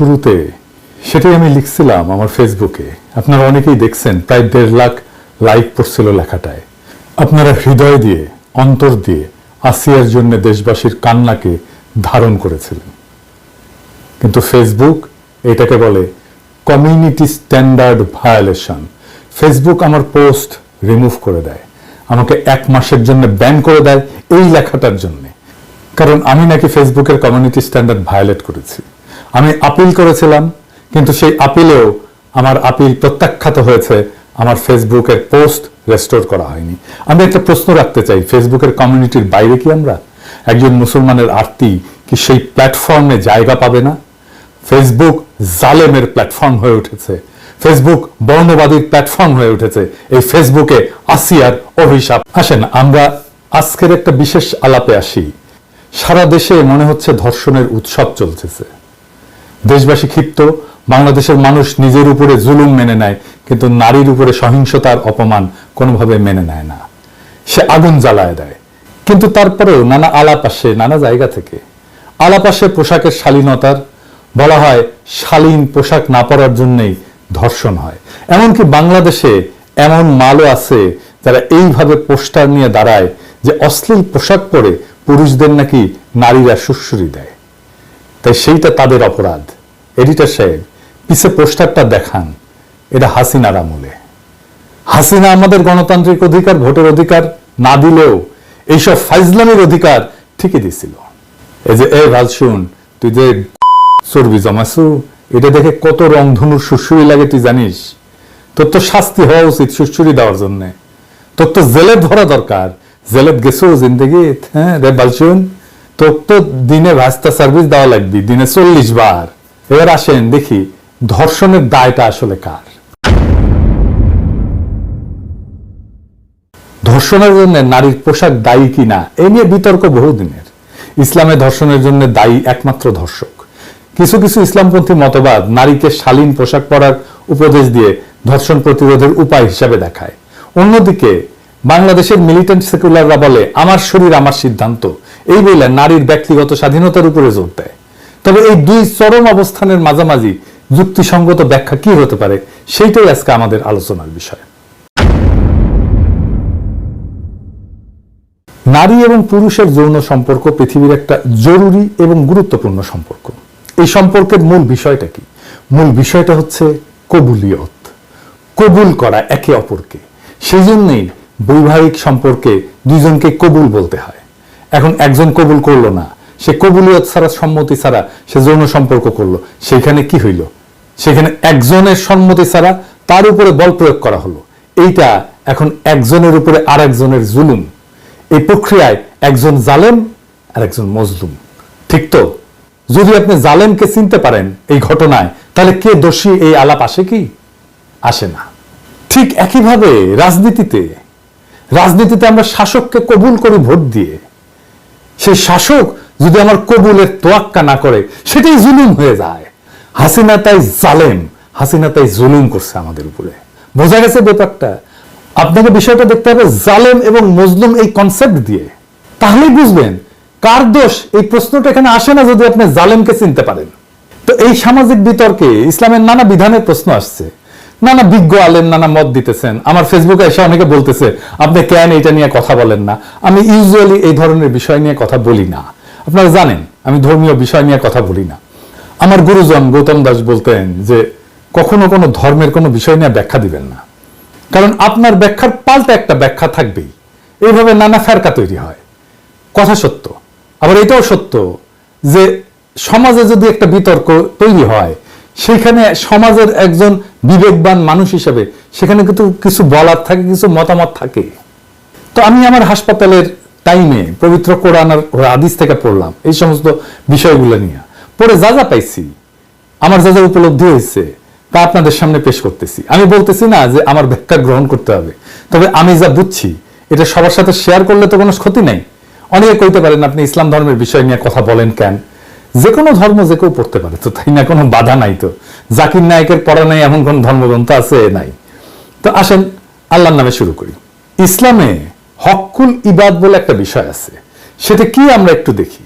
শুরুতে সেটাই আমি লিখছিলাম আমার ফেসবুকে আপনারা অনেকেই দেখছেন, প্রায় দেড় লাখ লাইক পড়ছিল লেখাটায়। আপনারা হৃদয় দিয়ে, অন্তর দিয়ে আসিয়ার জন্য দেশবাসীর কান্নাকে ধারণ করেছিলেন। কিন্তু ফেসবুক এটাকে বলে কমিউনিটি স্ট্যান্ডার্ড ভায়োলেশন ফেসবুক আমার পোস্ট রিমুভ করে দেয়। আমাকে এক মাসের জন্য ব্যান করে দেয় এই লেখাটার জন্য। কারণ আমি নাকি ফেসবুকের কমিউনিটি স্ট্যান্ডার্ড ভায়োলেট করেছি। আমি আপিল করেছিলাম, কিন্তু সেই আপিলেও আমার আপিল প্রত্যাখ্যাত হয়েছে, আমার ফেসবুকের পোস্ট রেস্টোর করা হয়নি। আমি একটা প্রশ্ন রাখতে চাই ফেসবুকের কমিউনিটির বাইরে কি আমরা? একজন মুসলমানের আরতি কি সেই প্ল্যাটফর্মে জায়গা পাবে না? ফেসবুক জালেমের প্ল্যাটফর্ম হয়ে উঠেছে। ফেসবুক বর্ণবাদীর প্ল্যাটফর্ম হয়ে উঠেছে। এই ফেসবুকে আসিয়ার অভিশাপ। আসেন, আমরা আজকের একটা বিশেষ আলাপে আসি। সারা দেশে মনে হচ্ছে ধর্ষণের উৎসব চলতেছে। দেশবাসী ক্ষিপ্ত, বাংলাদেশের মানুষ নিজের উপরে জুলুম মেনে নেয়, কিন্তু নারীর উপরে সহিংসতার অপমান কোনোভাবে মেনে নেয় না। সে আগুন জ্বালায় দেয়। কিন্তু তারপরেও নানা আলাপ আসে নানা জায়গা থেকে। আলাপ আসে পোশাকের শালীনতার। বলা হয়, শালীন পোশাক না পরার জন্যই ধর্ষণ হয়। এমনকি বাংলাদেশে এমন মালও আছে, যারা এইভাবে পোস্টার নিয়ে দাঁড়ায় যে অশ্লীল পোশাক পরে পুরুষদের নাকি নারীরা সুশ্রী দেয়। তাই সেইটা তাদের অপরাধ। এডিটর সাহেব, পিছে পোস্টারটা দেখান। এটা হাসিনার আমলে। হাসিনা আমাদের গণতান্ত্রিক অধিকার, ভোটের অধিকার না দিলেও এইসব ফাইজলামের অধিকার ঠিকই দিছিল। এই যে এ ভালো তুই যে চর্বি জমাসু এটা দেখে কত রংধনুর সুশ্রুরি লাগে তুই জানিস? তোর তো শাস্তি হওয়া উচিত সুশ্রুরি দেওয়ার জন্য। তোর তো জেলে ধরা দরকার। জেলেত গেছো জিন্দগি হ্যাঁ রে বালচুন তোর তো দিনে রাস্তা সার্ভিস দেওয়া লাগবে, দিনে চল্লিশ বার। এবার আসেন দেখি ধর্ষণের দায়টা আসলে কার। ধর্ষণের জন্য নারীর পোশাক দায়ী কিনা, এ নিয়ে বিতর্ক বহুদিনের। ইসলামে ধর্ষণের জন্য দায়ী একমাত্র ধর্ষক। কিছু কিছু ইসলামপন্থী মতবাদ নারীকে শালীন পোশাক পরার উপদেশ দিয়ে ধর্ষণ প্রতিরোধের উপায় হিসাবে দেখায়। অন্যদিকে বাংলাদেশের মিলিটেন্ট সেকুলাররা বলে, আমার শরীর, আমার সিদ্ধান্ত। এই বলে নারীর ব্যক্তিগত স্বাধীনতার উপরে জোর দেয়। তবে এই দুই চরম অবস্থানের মাঝামাঝি যুক্তিসঙ্গত ব্যাখ্যা কি হতে পারে, সেইটাই আজকে আমাদের আলোচনার বিষয়। নারী এবং পুরুষের যৌন সম্পর্ক পৃথিবীর একটা জরুরি এবং গুরুত্বপূর্ণ সম্পর্ক। এই সম্পর্কের মূল বিষয়টা কি? মূল বিষয়টা হচ্ছে কবুলিয়ত। কবুল করা একে অপরকে। সেই জন্যই বৈবাহিক সম্পর্কে দুজনকে কবুল বলতে হয়। এখন একজন কবুল করল না। সে কবুলিয়ত ছাড়া, সম্মতি ছাড়া সে যৌন সম্পর্ক করল। সেখানে কি হইল? সেখানে একজনের সম্মতি ছাড়া তার উপরে বল প্রয়োগ করা হলো। এইটা এখন একজনের উপরে আর একজনের জুলুম। এই প্রক্রিয়ায় একজন জালেম আর একজন মজলুম। ঠিক তো? যদি আপনি জালেমকে চিনতে পারেন এই ঘটনায়, তাহলে কে দোষী এই আলাপ আসে কি? আসে না। ঠিক একইভাবে রাজনীতিতে। রাজনীতিতে আমরা শাসককে কবুল করি ভোট দিয়ে। সেই শাসক যদি আমার কবুলের তোয়াক্কা না করে, সেটাই জুলুম হয়ে যায়। হাসিনা তাই জালেম, হাসিনা তাই জুলুম করছে আমাদের উপরে। বোঝা গেছে ব্যাপারটা? আপনাকে বিষয়টা দেখতে হবে, জালেম এবং মজলুম এই কনসেপ্ট দিয়ে। তাহলেই বুঝবেন, কার দোষ? এই প্রশ্নটা এখানে আসে না যদি আপনি জালেমকে চিনতে পারেন। তো এই সামাজিক বিতর্কে ইসলামের নানা বিধানের প্রশ্ন আসছে। নানা বিজ্ঞ আলেম, নানা মত দিতেছেন। আমার ফেসবুকে এসে অনেকে বলতেছে, আপনি কেন এটা নিয়ে কথা বলেন না? আমি ইউজুয়ালি এই ধরনের বিষয় নিয়ে কথা বলি না। আপনারা জানেন, আমি ধর্মীয় বিষয় নিয়ে কথা বলি না। আমার গুরুজন গৌতম দাস বলতেন যে, কখনো কোনো ধর্মের কোনো বিষয় নিয়ে ব্যাখ্যা দিবেন না। কারণ আপনার ব্যাখ্যার পাল্টা একটা ব্যাখ্যা থাকবেই। এইভাবে নানা ফেরকা তৈরি হয়। কথা সত্য। আবার এটাও সত্য যে, সমাজে যদি একটা বিতর্ক তৈরি হয় সেখানে সমাজের একজন বিবেকবান মানুষ হিসেবে সেখানে কিন্তু কিছু বলার থাকে, কিছু মতামত থাকে। তো আমি আমার হাসপাতালের টাইমে পবিত্র কোরআন আদিস থেকে পড়লাম, এই সমস্ত বিষয়গুলো নিয়ে। পড়ে যা যা পাইছি, আমার যা যা উপলব্ধি হয়েছে, তা আপনাদের সামনে পেশ করতেছি। আমি বলতেছি না যে আমার ব্যাখ্যা গ্রহণ করতে হবে, তবে আমি যা বুঝছি, এটা সবার সাথে শেয়ার করলে তো কোনো ক্ষতি নাই। অনেকে কইতে পারেন, আপনি ইসলাম ধর্মের বিষয় নিয়ে কথা বলেন কেন? যে কোনো ধর্ম যে কেউ পড়তে পারে, তো তাই না? কোনো বাধা নাই তো। জাকির নায়কের পড়া নাই, এমন কোন ধর্মগ্রন্থ আছে? নাই। তো আসেন, আল্লাহর নামে শুরু করি। ইসলামে হকুল ইবাদ বলে একটা বিষয় আছে। সেটা কি আমরা একটু দেখি।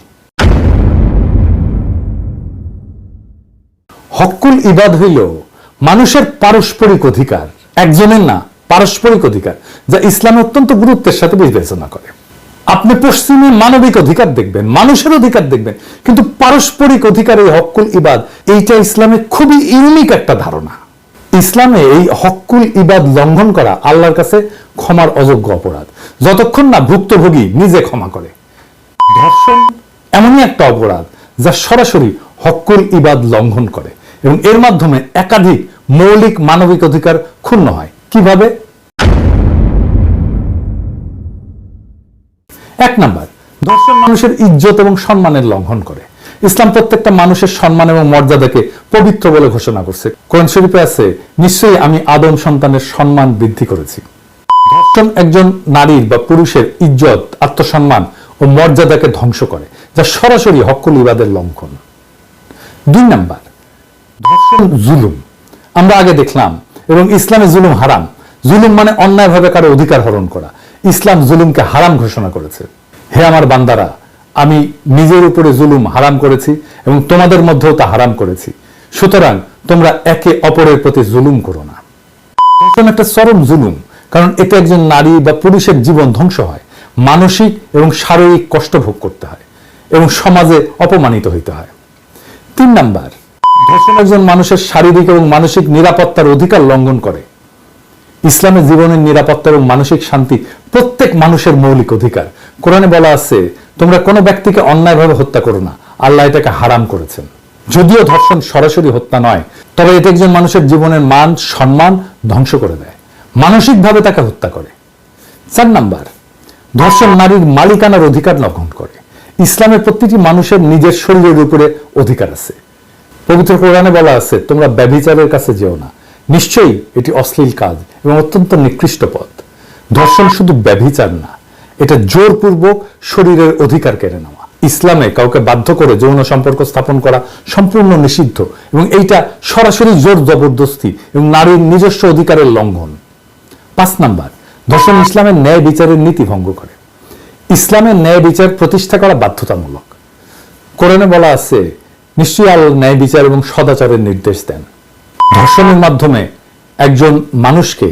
হকুল ইবাদ হইল মানুষের পারস্পরিক অধিকার। একজনের না, পারস্পরিক অধিকার, যা ইসলাম অত্যন্ত গুরুত্বের সাথে বিবেচনা করে। আপনি পশ্চিমে মানবিক অধিকার দেখবেন, মানুষের অধিকার দেখবেন, কিন্তু পারস্পরিক অধিকার, এই হকুল ইবাদ, এইটা ইসলামে খুবই ইউনিক একটা ধারণা। ইসলামে এই হকুল ইবাদ লঙ্ঘন করা আল্লাহর কাছে ক্ষমার অযোগ্য অপরাধ। যতক্ষণ না ভুক্তভোগী নিজে ক্ষমা করে। ধর্ষণ এমনই একটা অপরাধ যা সরাসরি হকুল ইবাদ লঙ্ঘন করে। এবং এর মাধ্যমে একাধিক মৌলিক মানবিক অধিকার ক্ষুণ্ণ হয়। কীভাবে? এক নাম্বার ধর্ষণ মানুষের ইজ্জত এবং সম্মানের লঙ্ঘন করে। ইসলাম প্রত্যেকটা মানুষের সম্মান এবং মর্যাদাকে পবিত্র বলে ঘোষণা করছে। কোরআন শরীফে আছে, নিশ্চয়ই আমি আদম সন্তানের সম্মান বৃদ্ধি করেছি। ধর্ষণ একজন নারীর বা পুরুষের ইজ্জত, আত্মসম্মান ও মর্যাদাকে ধ্বংস করে, যা সরাসরি হকুল ইবাদের লঙ্ঘন। দুই নাম্বার ধর্ষণ জুলুম। আমরা আগে দেখলাম, এবং ইসলামে জুলুম হারাম জুলুম মানে অন্যায়ভাবে কারও অধিকার হরণ করা। ইসলাম জুলুমকে হারাম ঘোষণা করেছে। হে আমার বান্দারা, আমি নিজের উপরে জুলুম হারাম করেছি এবং তোমাদের মধ্যেও তা হারাম করেছি। সুতরাং তোমরা একে অপরের প্রতি জুলুম করো না। ধর্ষণ একটা চরম জুলুম, কারণ এতে একজন নারী বা পুরুষের জীবন ধ্বংস হয়, মানসিক এবং শারীরিক কষ্ট ভোগ করতে হয় এবং সমাজে অপমানিত হইতে হয়। তিন নাম্বার, ধর্ষণ একজন মানুষের শারীরিক এবং মানসিক নিরাপত্তার অধিকার লঙ্ঘন করে। ইসলামে জীবনের নিরাপত্তা এবং মানসিক শান্তি প্রত্যেক মানুষের মৌলিক অধিকার। কোরআনে বলা আছে, তোমরা কোনো ব্যক্তিকে অন্যায়ভাবে হত্যা করো না। আল্লাহ এটাকে হারাম করেছেন। যদিও ধর্ষণ সরাসরি হত্যা নয়, তবে এটা একজন মানুষের জীবনের মান, সম্মান ধ্বংস করে দেয়। মানসিকভাবে তাকে হত্যা করে। চার নাম্বার, ধর্ষণ নারীর মালিকানার অধিকার লঙ্ঘন করে। ইসলামের প্রতিটি মানুষের নিজের শরীরের উপরে অধিকার আছে। পবিত্র কোরআনে বলা আছে, তোমরা ব্যভিচারের কাছে যেও না। নিশ্চয়ই এটি অশ্লীল কাজ এবং অত্যন্ত নিকৃষ্ট পথ। ধর্ষণ শুধু ব্যভিচার না, এটা জোরপূর্বক শরীরের অধিকার কেড়ে নেওয়া। ইসলামে কাউকে বাধ্য করে যৌন সম্পর্ক স্থাপন করা সম্পূর্ণ নিষিদ্ধ এবং এইটা সরাসরি জোর জবরদস্তি এবং নারীর নিজস্ব অধিকারের লঙ্ঘন। পাঁচ নাম্বার, ধর্ষণ ইসলামের ন্যায় বিচারের নীতি ভঙ্গ করে। ইসলামের ন্যায় বিচার প্রতিষ্ঠা করা বাধ্যতামূলক। কোরআনে বলা আছে, নিশ্চয়ই আল্লাহ ন্যায় বিচার এবং সদাচারের নির্দেশ দেন। ধর্ষণের মাধ্যমে একজন মানুষকে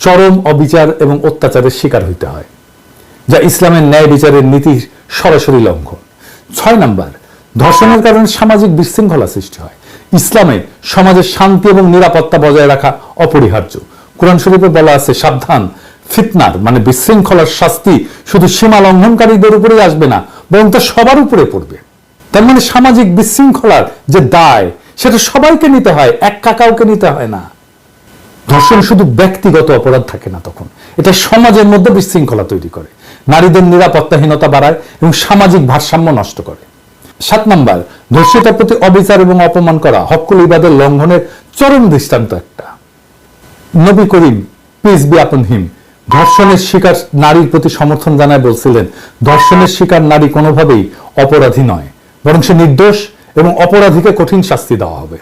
চরম অবিচার এবং অত্যাচারের শিকার হইতে হয়, যা ইসলামের ন্যায় বিচারের নীতির সরাসরি লঙ্ঘন। ছয় নাম্বার, ধর্ষণের কারণে সামাজিক বিশৃঙ্খলা সৃষ্টি হয়। ইসলামে সমাজের শান্তি এবং নিরাপত্তা বজায় রাখা অপরিহার্য। কোরআন শরীফে বলা আছে, সাবধান, ফিতনার মানে বিশৃঙ্খলার শাস্তি শুধু সীমা লঙ্ঘনকারীদের উপরে আসবে না, বরং তা সবার উপরে পড়বে। তার মানে সামাজিক বিশৃঙ্খলার যে দায় সেটা সবাইকে নিতে হয়, এক কাকাওকে নিতে হয় না। ধর্ষণ শুধু ব্যক্তিগত অপরাধ থাকে না তখন। এটা সমাজের মধ্যে বিশৃঙ্খলা তৈরি করে। নারীদের নিরাপত্তাহীনতা বাড়ায় এবং সামাজিক ভারসাম্য নষ্ট করে। সাত নাম্বার, ধর্ষিতার প্রতি অবিচার এবং অপমান করা হকুল ইবাদের লঙ্ঘনের চরম দৃষ্টান্ত একটা। নবী করিম পিস বি আপন হিম ধর্ষণের শিকার নারীর প্রতি সমর্থন জানায় বলছিলেন, ধর্ষণের শিকার নারী কোনোভাবেই অপরাধী নয়, বরং সে নির্দোষ এবং অপরাধীকে কঠিন শাস্তি দেওয়া হবে।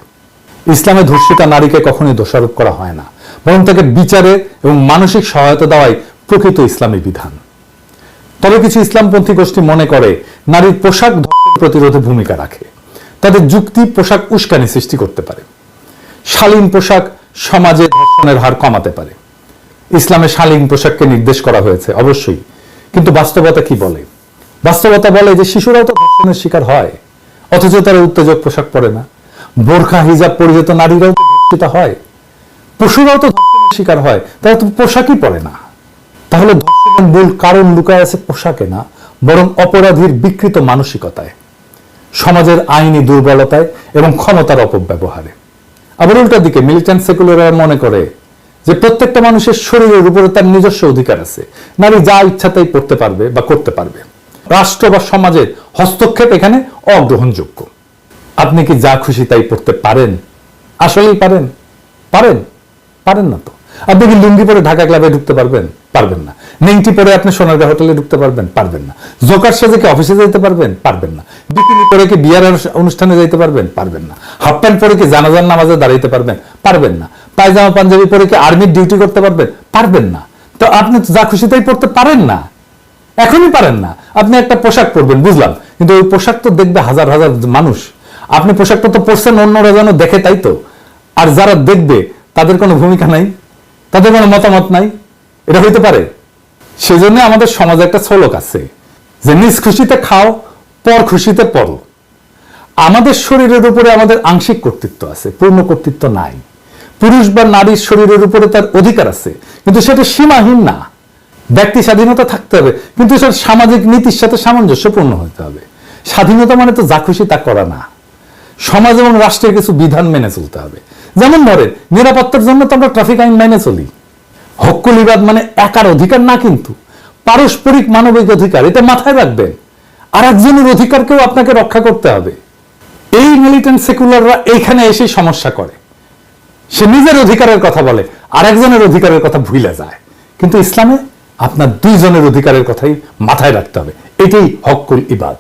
ইসলামে ধর্ষিতা নারীকে কখনোই দোষারোপ করা হয় না, বরং তাকে বিচারে এবং মানসিক সহায়তা দেওয়াই প্রকৃত ইসলামী বিধান। তবে কিছু ইসলামপন্থী গোষ্ঠী মনে করে, নারীর পোশাক ধর্ষণ প্রতিরোধে ভূমিকা রাখে। তাদের যুক্তি, পোশাক উস্কানি সৃষ্টি করতে পারে। শালীন পোশাক সমাজে ধর্ষণের হার কমাতে পারে। ইসলামে শালীন পোশাককে নির্দেশ করা হয়েছে, অবশ্যই। কিন্তু বাস্তবতা কি বলে? বাস্তবতা বলে যে শিশুরাও তো ধর্ষণের শিকার হয়। অথচ তারা উত্তেজক পোশাক পরে না। বোরখা, হিজাব পরিহিত নারীরাও ধর্ষিত হয়। পশুরাও তো ধর্ষণের শিকার হয়। তারা তো পোশাকই পরে না। তাহলে ধর্ষণের মূল কারণ লুকায় আছে পোশাকে না, বরং অপরাধীর বিকৃত মানসিকতায়, সমাজের আইনি দুর্বলতায় এবং ক্ষমতার অপব্যবহারে। আবার উল্টা দিকে মিলিটেন্ট সেকুলাররা মনে করে যে প্রত্যেকটা মানুষের শরীরের উপরে তার নিজস্ব অধিকার আছে। নারী যা ইচ্ছা তাই পড়তে পারবে বা করতে পারবে। রাষ্ট্র বা সমাজের হস্তক্ষেপ এখানে অগ্রহণযোগ্য। আপনি কি যা খুশি তাই পড়তে পারেন? আসলেই পারেন। পারেন। পারেন না তো। আপনি কি লুঙ্গি পরে ঢাকা ক্লাবে ঢুকতে পারবেন? পারবেন না। নেংটি পরে আপনি সোনারগাঁ হোটেলে ঢুকতে পারবেন? পারবেন না। জোকার সাজে কি অফিসে যেতে পারবেন? পারবেন না। বিকিনি পরে কি বিয়ার অনুষ্ঠানে যেতে পারবেন? পারবেন না। হাফ প্যান্ট পরে কি জানাজার নামাজে দাঁড়াইতে পারবেন? পারবেন না। পায়জামা পাঞ্জাবি পরে কি আর্মির ডিউটি করতে পারবেন? পারবেন না। তো আপনি যা খুশি তাই পড়তে পারেন না। এখনই পারেন না। আপনি একটা পোশাক পরবেন, বুঝলাম। কিন্তু ওই পোশাক তো দেখবে হাজার হাজার মানুষ। আপনি পোশাকটা তো পরছেন, অন্যরা যেন দেখে, তাই তো? আর যারা দেখবে, তাদের কোনো ভূমিকা নাই? তাদের কোনো মতামত নাই? এটা হইতে পারে। সেজন্য আমাদের সমাজে একটা শ্লোক আছে যে, নিজ খুশিতে খাও, পর খুশিতে পড়ো। আমাদের শরীরের উপরে আমাদের আংশিক কর্তৃত্ব আছে, পূর্ণ কর্তৃত্ব নাই। পুরুষ বা নারীর শরীরের উপরে তার অধিকার আছে, কিন্তু সেটা সীমাহীন না। ব্যক্তি স্বাধীনতা থাকতে হবে। কিন্তু সেটা সামাজিক নীতির সাথে সামঞ্জস্যপূর্ণ হতে হবে। স্বাধীনতা মানে তো যা খুশি তা করা না। সমাজ এবং রাষ্ট্রের কিছু বিধান মেনে চলতে হবে। যেমন ধরে নিরাপত্তার জন্য তো আমরা ট্রাফিক আইন মেনে চলি। হক্কুলিবাদ মানে একার অধিকার না কিন্তু। পারস্পরিক মানবিক অধিকার, এটা মাথায় রাখবেন। আর একজনের অধিকারকেও আপনাকে রক্ষা করতে হবে। এই মিলিটেন্ট সেকুলাররা এইখানে এসে সমস্যা করে। সে নিজের অধিকারের কথা বলে আর একজনের অধিকারের কথা ভুলে যায়। কিন্তু ইসলামে আপনার দুইজনের অধিকারের কথাই মাথায় রাখতে হবে। এটাই হকুল ইবাদ।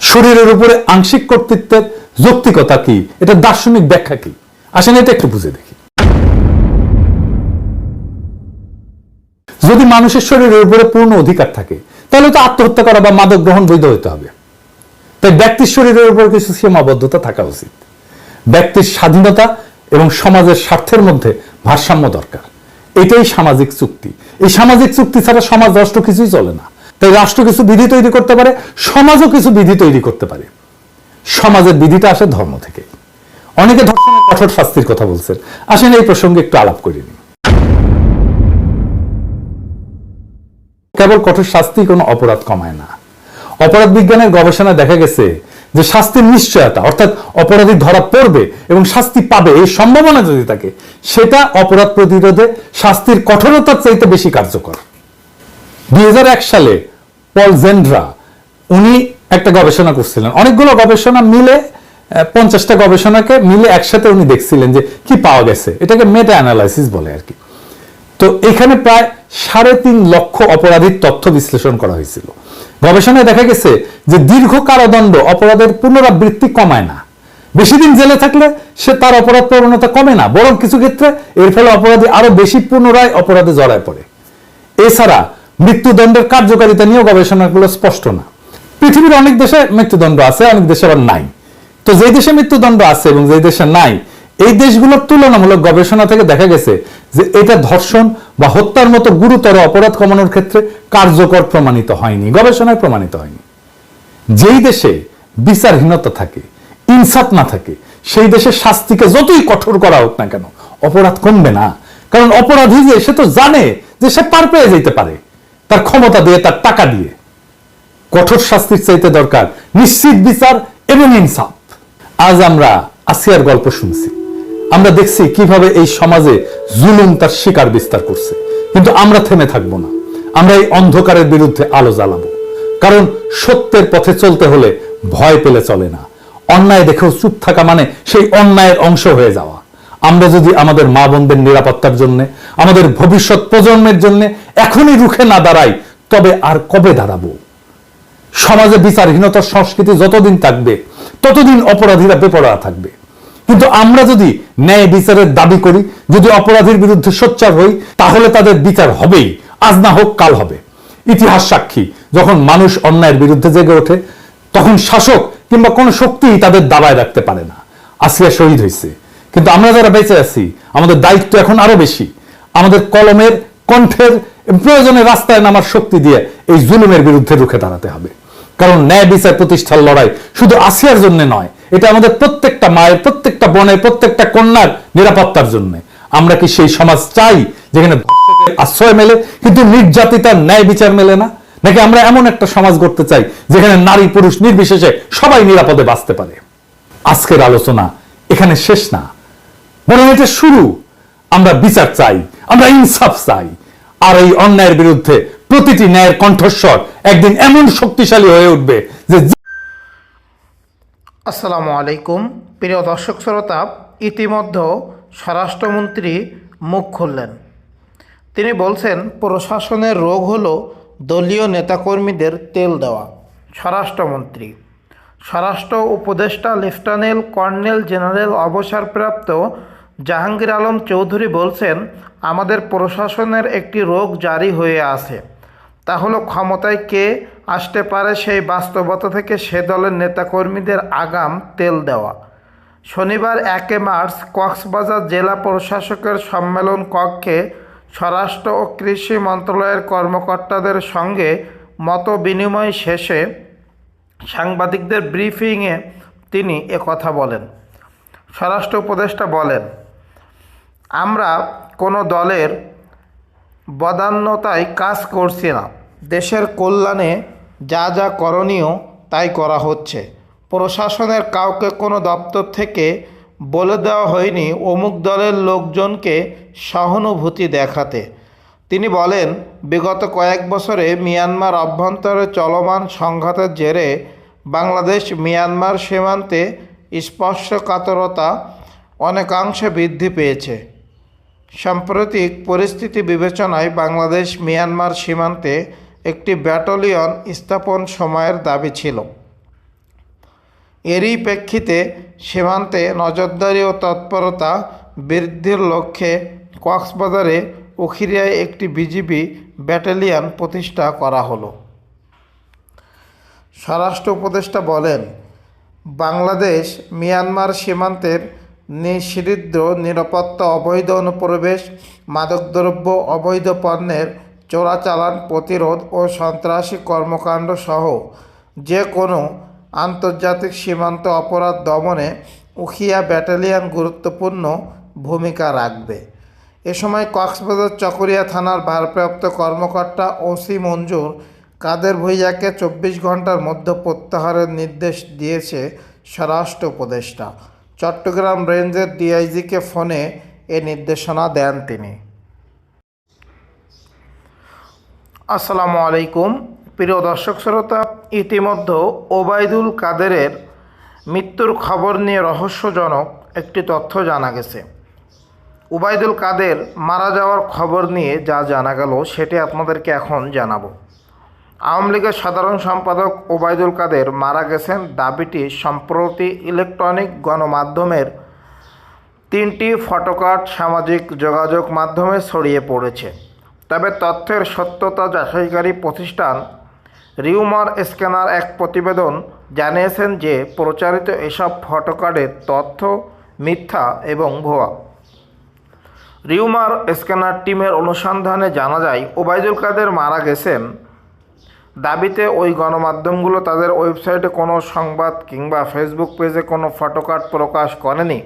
শরীরের উপরে আংশিক কর্তৃত্বের যৌক্তিকতা কি? এটা দার্শনিক ব্যাখ্যা কি? আসেন এটা একটু বুঝে দেখি। যদি মানুষের শরীরের উপরে পূর্ণ অধিকার থাকে, তাহলে তো আত্মহত্যা করা বা মাদক গ্রহণ বৈধ হতে হবে। তাই ব্যক্তির শরীরের উপর কিছু সীমাবদ্ধতা থাকা উচিত। ব্যক্তির স্বাধীনতা এবং সমাজের স্বার্থের মধ্যে ভারসাম্য দরকার। এটাই সামাজিক চুক্তি। এই সামাজিক চুক্তি ছাড়া সমাজ রাষ্ট্র কিছুই চলে না। তাই রাষ্ট্র কিছু বিধি তৈরি করতে পারে, সমাজও কিছু বিধি তৈরি করতে পারে। সমাজের বিধিটা আসে ধর্ম থেকে। অনেকে ধর্ষণের কঠোর শাস্তির কথা বলছেন। আসেন এই প্রসঙ্গে একটু আলাপ করে নিই। কেবল কঠোর শাস্তি কোনো অপরাধ কমায় না। অপরাধ বিজ্ঞানের গবেষণায় দেখা গেছে যে শাস্তির নিশ্চয়তা, অর্থাৎ অপরাধী ধরা পড়বে এবং শাস্তি পাবে, এই সম্ভাবনা যদি থাকে, সেটা অপরাধ প্রতিরোধে শাস্তির কঠোরতার চাইতে বেশি কার্যকর। দু হাজার এক সালে পল জেন্ড্রা, উনি একটা গবেষণা করছিলেন। অনেকগুলো গবেষণা মিলে পঞ্চাশটা গবেষণাকে মিলে একসাথে উনি দেখছিলেন যে কি পাওয়া গেছে। এটাকে মেটা অ্যানালাইসিস বলে আর কি। তো এখানে প্রায় সাড়ে তিন লক্ষ অপরাধীর তথ্য বিশ্লেষণ করা হয়েছিল। গবেষণায় দেখা গেছে যে দীর্ঘ কারাদণ্ড অপরাধের পুনরাবৃত্তি কমায় না। বেশি দিন জেলে থাকলে সে তার অপরাধ প্রবণতা কমে না, বরং কিছু ক্ষেত্রে এর ফলে অপরাধী আরও বেশি পুনরায় অপরাধে জড়ায় পড়ে। এছাড়া মৃত্যুদণ্ডের কার্যকারিতা নিয়েও গবেষণাগুলো স্পষ্ট না। পৃথিবীর অনেক দেশে মৃত্যুদণ্ড আছে, অনেক দেশে আবার নাই। তো যে দেশে মৃত্যুদণ্ড আছে এবং যে দেশে নাই এই দেশগুলোর তুলনামূলক গবেষণা থেকে দেখা গেছে যে এটা ধর্ষণ বা হত্যার মতো গুরুতর অপরাধ কমানোর ক্ষেত্রে কার্যকর প্রমাণিত হয়নি, গবেষণায় প্রমাণিত হয়নি। যেই দেশে বিচারহীনতা থাকে, ইনসাফ না থাকে, সেই দেশের শাস্তিকে যতই কঠোর করা হোক না কেন, অপরাধ কমবে না। কারণ অপরাধী যে, সে তো জানে যে সে পার পেয়ে যেতে পারে, তার ক্ষমতা দিয়ে, তার টাকা দিয়ে। কঠোর শাস্তির চাইতে দরকার নিশ্চিত বিচার এবং ইনসাফ। আজ আমরা আসিয়ার গল্প শুনছি। আমরা দেখছি কীভাবে এই সমাজে জুলুম তার শিকার বিস্তার করছে। কিন্তু আমরা থেমে থাকব না। আমরা এই অন্ধকারের বিরুদ্ধে আলো জ্বালাবো। কারণ সত্যের পথে চলতে হলে ভয় পেলে চলে না। অন্যায় দেখেও চুপ থাকা মানে সেই অন্যায়ের অংশ হয়ে যাওয়া। আমরা যদি আমাদের মা বোনদের নিরাপত্তার জন্য, আমাদের ভবিষ্যৎ প্রজন্মের জন্য এখনই রুখে না দাঁড়াই, তবে আর কবে দাঁড়াবো? সমাজে বিচারহীনতার সংস্কৃতি যতদিন থাকবে, ততদিন অপরাধীরা বেপরোয়া থাকবে। কিন্তু আমরা যদি ন্যায় বিচারের দাবি করি, যদি অপরাধীর বিরুদ্ধে সোচ্চার হই, তাহলে তাদের বিচার হবেই। আজ না হোক, কাল হবে। ইতিহাস সাক্ষী, যখন মানুষ অন্যায়ের বিরুদ্ধে জেগে ওঠে, তখন শাসক কিংবা কোনো শক্তিই তাদের দাবায় রাখতে পারে না। আসিয়া শহীদ হয়েছে কিন্তু আমরা যারা বেঁচে আছি, আমাদের দায়িত্ব এখন আরও বেশি। আমাদের কলমের, কণ্ঠের, প্রয়োজনে রাস্তায় নামার শক্তি দিয়ে এই জুলুমের বিরুদ্ধে রুখে দাঁড়াতে হবে। কারণ ন্যায় বিচার প্রতিষ্ঠার লড়াই শুধু আসিয়ার জন্য নয় এটা আমাদের প্রত্যেকটা মায়ের, প্রত্যেকটা বোনের, প্রত্যেকটা কন্যার নিরাপত্তার জন্য। আমরা কি সেই সমাজ চাই যেখানে আশ্রয় মেলে, কিন্তু নির্যাতিতার ন্যায় বিচার মেলে না? নাকি আমরা এমন একটা সমাজ গড়তে চাই যেখানে নারী পুরুষ নির্বিশেষে সবাই নিরাপদে বাঁচতে পারে? আজকের আলোচনা এখানে শেষ না। বরং এটা শুরু। আমরা বিচার চাই, আমরা ইনসাফ চাই। আর এই অন্যায়ের বিরুদ্ধে প্রতিটি ন্যায়ের কণ্ঠস্বর একদিন এমন শক্তিশালী হয়ে উঠবে যে আসসালামু আলাইকুম। প্রিয় দর্শক শ্রোতা ইতিমধ্যে স্বরাষ্ট্রমন্ত্রী মুখ খুললেন। তিনি বলছেন, প্রশাসনের রোগ হলো দলীয় নেতাকর্মীদের তেল দেওয়া। স্বরাষ্ট্রমন্ত্রী, স্বরাষ্ট্র উপদেষ্টা লেফটেন্যান্ট কর্নেল জেনারেল অবসরপ্রাপ্ত জাহাঙ্গীর আলম চৌধুরী বলছেন, আমাদের প্রশাসনের একটি রোগ জারি হয়ে আছে। তা হলো ক্ষমতায় কে আসতে পারে সেই বাস্তবতা থেকে সে দলের নেতাকর্মীদের আগাম তেল দেওয়া। শনিবার একে মার্চ কক্সবাজার জেলা প্রশাসকের সম্মেলন কক্ষে স্বরাষ্ট্র ও কৃষি মন্ত্রণালয়ের কর্মকর্তাদের সঙ্গে মত বিনিময় শেষে সাংবাদিকদের ব্রিফিংয়ে তিনি একথা বলেন। স্বরাষ্ট্র উপদেষ্টা বলেন, আমরা কোনো দলের বদান্যতায় কাজ করছি না। দেশের কল্যাণে যা যা করণীয় তাই করা হচ্ছে। প্রশাসনের কাউকে কোনো দপ্তর থেকে বলে দেওয়া হয়নি অমুক দলের লোকজনকে সহানুভূতি দেখাতে। তিনি বলেন, বিগত কয়েক বছরে মিয়ানমার অভ্যন্তরে চলমান সংঘাতের জেরে বাংলাদেশ মিয়ানমার সীমান্তে স্পর্শকাতরতা অনেকাংশে বৃদ্ধি পেয়েছে। সাম্প্রতিক পরিস্থিতি বিবেচনায় বাংলাদেশ মিয়ানমার সীমান্তে একটি ব্যাটালিয়ন স্থাপন সময়ের দাবি ছিল। এরই প্রেক্ষিতে সীমান্তে নজরদারি ও তৎপরতা বৃদ্ধির লক্ষ্যে কক্সবাজারে উখিরিয়ায় একটি বিজিবি ব্যাটালিয়ন প্রতিষ্ঠা করা হলো। স্বরাষ্ট্র উপদেষ্টা বলেন, বাংলাদেশ মিয়ানমার সীমান্তের নিষিদ্ধ নিরাপত্তা অবৈধ অনুপ্রবেশ, মাদকদ্রব্য অবৈধ পণ্যের চোরাচালান, প্রতিরোধ ও সন্ত্রাসী কর্মকাণ্ড সহ যে কোনো আন্তর্জাতিক সীমান্ত অপরাধ দমনে উখিয়া ব্যাটালিয়ন গুরুত্বপূর্ণ ভূমিকা রাখবে। এ সময় কক্সবাজার চকরিয়া থানার ভারপ্রাপ্ত কর্মকর্তা ওসি মঞ্জুর কাদের ভুইয়াকে চব্বিশ ঘণ্টার মধ্যে প্রত্যাহারের নির্দেশ দিয়েছে স্বরাষ্ট্র উপদেষ্টা। চট্টগ্রাম রেঞ্জের ডিআইজিকে ফোনে এ নির্দেশনা দেন তিনি। আসসালামু আলাইকুম। প্রিয় দর্শক শ্রোতা ইতিমধ্যে ওবায়দুল কাদেরের মৃত্যুর খবর নিয়ে রহস্যজনক একটি তথ্য জানা গেছে। উবায়দুল কাদের মারা যাওয়ার খবর নিয়ে যা জানা গেল, সেটি আপনাদেরকে এখন জানাব। আওয়ামী লীগের সাধারণ সম্পাদক ওবায়দুল কাদের মারা গেছেন দাবিটি সম্প্রতি ইলেকট্রনিক গণমাধ্যমের তিনটি ফটোকার্ড সামাজিক যোগাযোগ মাধ্যমে ছড়িয়ে পড়েছে। তবে তথ্যের সত্যতা যাচাইকারী প্রতিষ্ঠান রিউমার স্ক্যানার এক প্রতিবেদন জানিয়েছেন যে প্রচারিত এসব ফটোকার্ডের তথ্য, মিথ্যা এবং ভুয়া। রিউমার স্ক্যানার টিমের অনুসন্ধানে জানা যায়, ওবায়দুল কাদের মারা গেছেন। দাবিতে ওই গণমাধ্যমগুলো তাদের ওয়েবসাইটে কোনো সংবাদ কিংবা ফেসবুক পেজে কোনো ফটোকার্ড প্রকাশ করেনি।